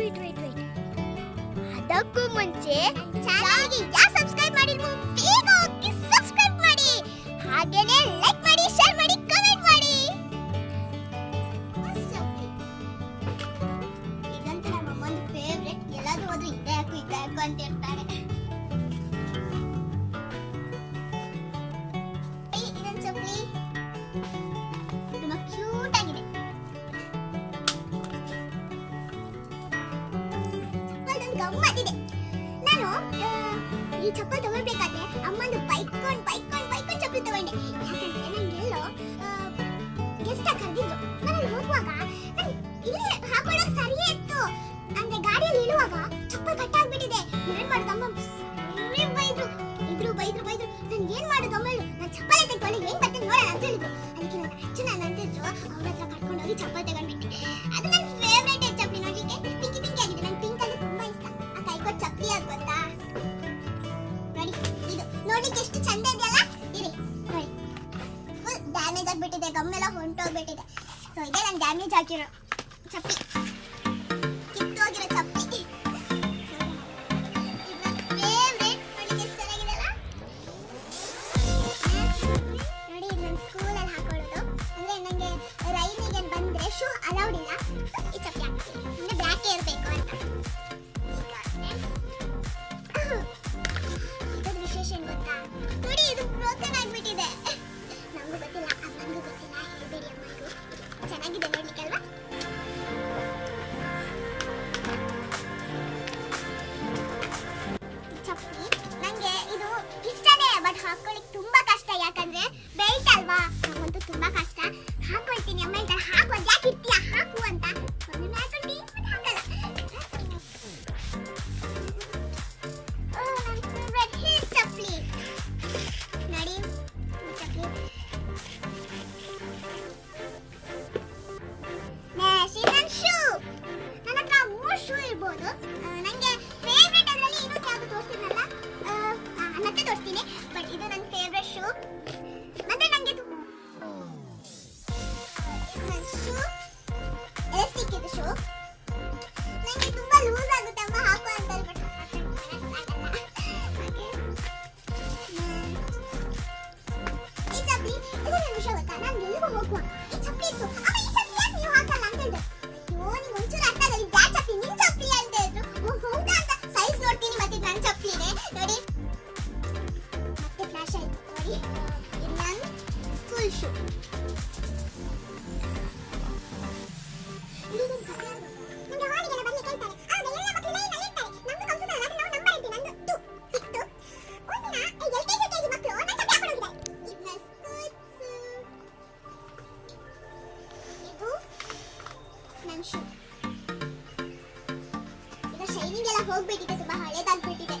Wait wait wait wait ಅದಕ್ಕೂ ಮುಂಚೆ ಚಾನಲ್ಗೆ ಯಾ ಸಬ್ಸ್ಕ್ರೈಬ್ ಮಾಡಿಲ್ವೋ ಬೇಗ ಹೋಗಿ ಸಬ್ಸ್ಕ್ರೈಬ್ ಮಾಡಿ. ಹಾಗೇನೇ ಲೈಕ್ ಮಾಡಿ ಶೇರ್ ಮಾಡಿ ಕಮೆಂಟ್ ಮಾಡಿ. ಇದಂತ ನಮ್ಮ ಅಮ್ಮನ ಫೇವ್ರೆಟ್ ಎಲ್ಲಾದ್ರೂ ಅದು ಇದೆ ಯಾಕೋ ಇದ್ದೇ ಯಾಕೋ ಅಂತ. ಗಮ್ಮತ್ತಿದೆ ನಾನು ಈ ಚಪ್ಪಲ್ ತಗೊಳ್ಬೇಕಾದ್ರೆ ಅಮ್ಮಂದು ಬೈಕೊಂಡ್ ಬೈಕೊಂಡ್ ಬೈಕೊಂಡ್ ಚಪ್ಪಲಿ ತಗೊಂಡೆ. ಯಾಕಂದ್ರೆ ನಂಗೆ ಎಲ್ಲೋ ಗೆಸ್ಟ್ ಕರೆದಿದ್ರು. ನಾನು ಹೋಗುವಾಗ ಇಲ್ಲಿ ಹಾಕೊಳ್ಳೋಕೆ ಸರಿಯೇ ಇತ್ತು. ಅಂದ್ರೆ ಗಾಡಿಯಲ್ಲಿ ಇಳುವಾಗ ಚಪ್ಪಲ್ ಕಟ್ಟಾಗ್ಬಿಟ್ಟಿದೆ ಏನ್ ಮಾಡೋದು ಅಮ್ಮ ಬೈದ್ರು. ಇದ್ರು ಬೈದ್ರು ಬೈದ್ರು. ನಾನು ಏನ್ ಮಾಡೋದು ಅಮ್ಮ? ನಾನು ಚಪ್ಪಲಿ ತೆಗೆದುಕೊಳ್ಳಿ ಹೆಂಗ್ ಬರ್ತೇನೆ ನೋಡೋಣ ಅಂತ ಹೇಳಿದ್ರು. ಅದಕ್ಕೆ ನನ್ನ ಅಜ್ಜನ ನಾನು ಅಂತಿದ್ರು ಅವ್ರ ಹತ್ರ ಕರ್ಕೊಂಡೋಗಿ ಚಪ್ಪಲ್ ತಗೊಂಡ್ಬಿಟ್ಟೆ. ಅದು ಇದು ನೋಡ್ಲಿಕ್ಕೆ ಎಷ್ಟು ಚಂದ ಇದೆಯಲ್ಲ? ಇರಿ, ನೋಡಿ. ಫುಲ್ ಡ್ಯಾಮೇಜ್ ಆಗಿಬಿಟ್ಟಿದೆ, ಗಮ್ಮೆಲ್ಲ ಹೊಂಟೋಗ್ಬಿಟ್ಟಿದೆ. ಸೊ ಇದೆ ನಾನು ಡ್ಯಾಮೇಜ್ ಆಗಿರೋ ಚಪ್ಪಲಿ ಇರ್ಬೋದು ನನಗೆ ನಂಗೆ ಫೇವ್ರೆಟ್ ಅದರಲ್ಲಿ ಇನ್ನೂ ಯಾವುದು ತೋರಿಸಿದ್ನಲ್ಲ? ಮತ್ತೆ ತೋರಿಸ್ತೀನಿ. ಬಟ್ ಇದು ನನ್ನ ಫೇವ್ರೆಟ್ ಶೂ ಮತ್ತೆ ನನಗೆ ನನ್ನ ಶೂ ಎಲಾಸ್ಟಿಕ್ ಇದು ಶೂ ಇದು ನನ್ನ ಸ್ಕೂಲ್ ಇದು ನನ್ನ ಶೂ ಈಗ ಶೈನಿಂಗ್ ಎಲ್ಲ ಹೋಗ್ಬಿಟ್ಟಿದೆ ತುಂಬಾ ಹಳೇದಾಗ್ಬಿಟ್ಟಿದೆ